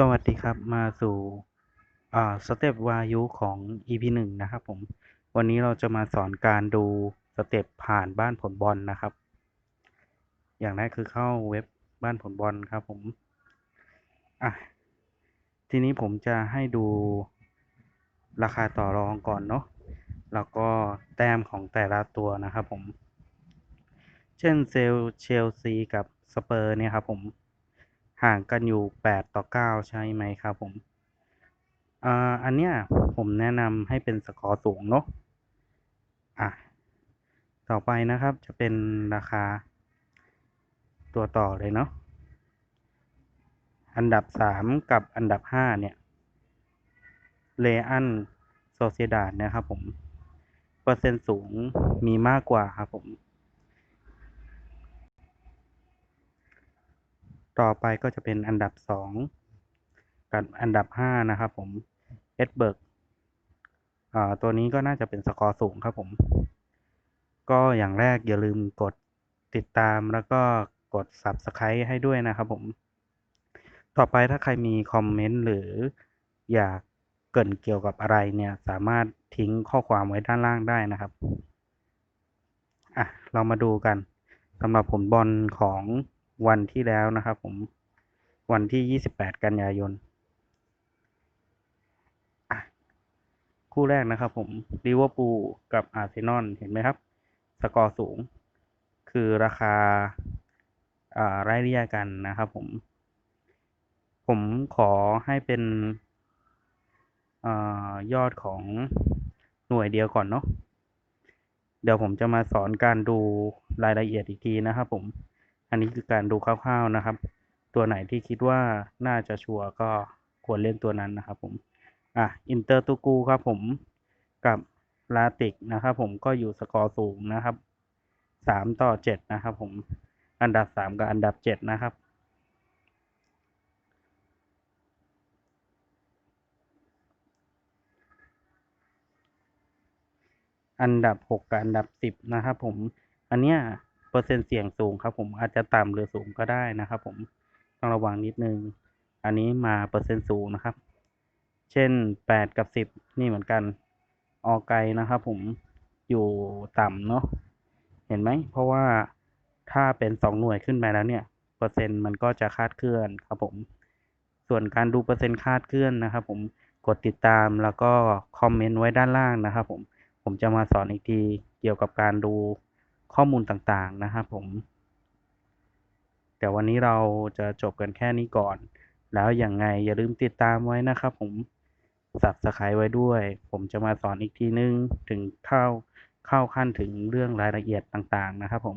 สวัสดีครับมาสู่สเต็ปวายุของ EP หนึ่งนะครับผม วันนี้เราจะมาสอนการดูสเต็ปผ่านบ้านผลบอลนะครับ อย่างแรกคือเข้าเว็บบ้านผลบอลครับผมอะทีนี้ผมจะให้ดูราคาต่อรองก่อนเนาะแล้วก็แต้มของแต่ละตัวนะครับผม เช่นเซลเชลซีกับสเปอร์เนี่ยครับผม ห่างกันอยู่ 8 ต่อ 9 ใช่ไหมครับผมอ่าอันเนี้ยผมแนะนำให้เป็นสกอร์สูงเนาะอะต่อไปนะครับจะเป็นราคา ตัวต่อเลยเนาะอันดับ 3 กับอันดับ 5 เนี่ยเลอันโซเซดาดนะครับผม เปอร์เซ็นต์สูงมีมากกว่าครับผม ต่อไปก็จะเป็นอันดับสองกับอันดับห้านะครับผมเอ็ดเบิร์กตัวนี้ก็น่าจะเป็นสกอร์สูงครับผม ก็อย่างแรกอย่าลืมกดติดตามแล้วก็กด Subscribe ให้ด้วยนะครับผม ต่อไปถ้าใครมีคอมเมนต์หรืออยากเกินเกี่ยวกับอะไรเนี่ยสามารถทิ้งข้อความไว้ด้านล่างได้นะครับ อะ เรามาดูกันสำหรับผลบอลของ วันที่แล้วนะครับผมวันที่ 28 กันยายนคู่แรกนะครับผมลิเวอร์พูลกับอาร์เซนอลเห็นไหมครับ สกอร์สูง คือราคาอ่าไล่เรียกกันนะครับผม ผมขอให้เป็นอยอดของหน่วยเดียวก่อนเนาะเดี๋ยวผมจะมาสอนการดูรายละเอียดอีกทีนะครับผม อันนี้คือการดูคร่าวๆนะครับ ตัวไหนที่คิดว่าน่าจะชัวร์ก็ควรเล่นตัวนั้นนะครับผมอะอินเตอร์ตูกูครับผมกับลาติกนะครับผมก็อยู่สกอร์สูงนะครับสามต่อเจ็ดนะครับผมอันดับสามกับอันดับเจ็ดนะครับอันดับหกกับอันดับสิบนะครับผม อันเนี้ย อร์เซ็นต์เสี่ยงสูงครับผมอาจจะต่ำหรือสูงก็ได้นะครับ ผมต้องระวังนิดนึง อันนี้มาเปอร์เซ็นต์สูงนะครับ เช่นแปดกับสิบนี่เหมือนกันออกไกลนะครับ ผมอยู่ต่ำเนาะเห็นไหม เพราะว่าถ้าเป็นสองหน่วยขึ้นไปแล้วเนี่ย เปอร์เซ็นต์มันก็จะคาดเคลื่อนครับผม ส่วนการดูเปอร์เซ็นต์คาดเคลื่อนนะครับ ผมกดติดตามแล้วก็คอมเมนต์ไว้ด้านล่างนะครับ ผมผมจะมาสอนอีกทีเกี่ยวกับการดู ข้อมูลต่างๆนะครับผม แต่วันนี้เราจะจบกันแค่นี้ก่อน แล้วอย่างไงอย่าลืมติดตามไว้นะครับผมสับสไครไว้ด้วย ผมจะมาสอนอีกทีนึง ถึงเข้าเข้าขั้นถึงเรื่องรายละเอียดต่างๆนะครับผม